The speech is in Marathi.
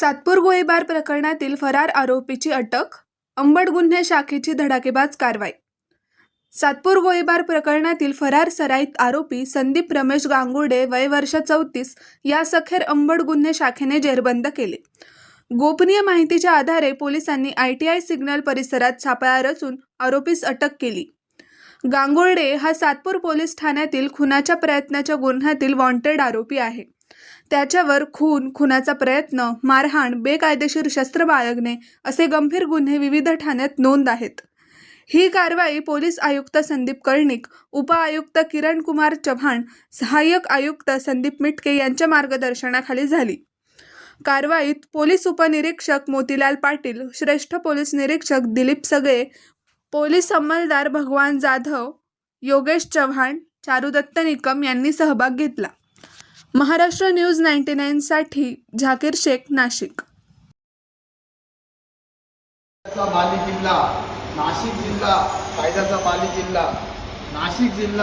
सातपूर गोळीबार प्रकरणातील फरार आरोपीची अटक अंबड गुन्हे शाखेची धडाकेबाज कारवाई. सातपूर गोळीबार प्रकरणातील फरार सराईत आरोपी संदीप रमेश गांगुर्डे वय वर्ष चौतीस या सखेर अंबड गुन्हे शाखेने जेरबंद केले. गोपनीय माहितीच्या आधारे पोलिसांनी आय टी आय सिग्नल परिसरात छापळा रचून आरोपीस अटक केली. गांगुर्डे हा सातपूर पोलीस ठाण्यातील खुनाच्या प्रयत्नाच्या गुन्ह्यातील वॉन्टेड आरोपी आहे. त्याच्यावर खून खुनाचा प्रयत्न मारहाण बेकायदेशीर शस्त्र बाळगणे असे गंभीर गुन्हे विविध ठाण्यात नोंद आहेत. ही कारवाई पोलीस आयुक्त संदीप कर्णिक उपआयुक्त किरण कुमार चव्हाण सहाय्यक आयुक्त संदीप मिटके यांच्या मार्गदर्शनाखाली झाली. कारवाईत पोलीस उपनिरीक्षक मोतीलाल पाटील श्रेष्ठ पोलीस निरीक्षक दिलीप सगळे पोलीस अंमलदार भगवान जाधव योगेश चव्हाण चारुदत्त निकम यांनी सहभाग घेतला. महाराष्ट्र न्यूज नाईन्टी नाईनसाठी झाकीर शेख नाशिक. बाली जिल्हा नाशिक जिल्हा कायद्याचा बाली जिल्हा नाशिक जिल्हा.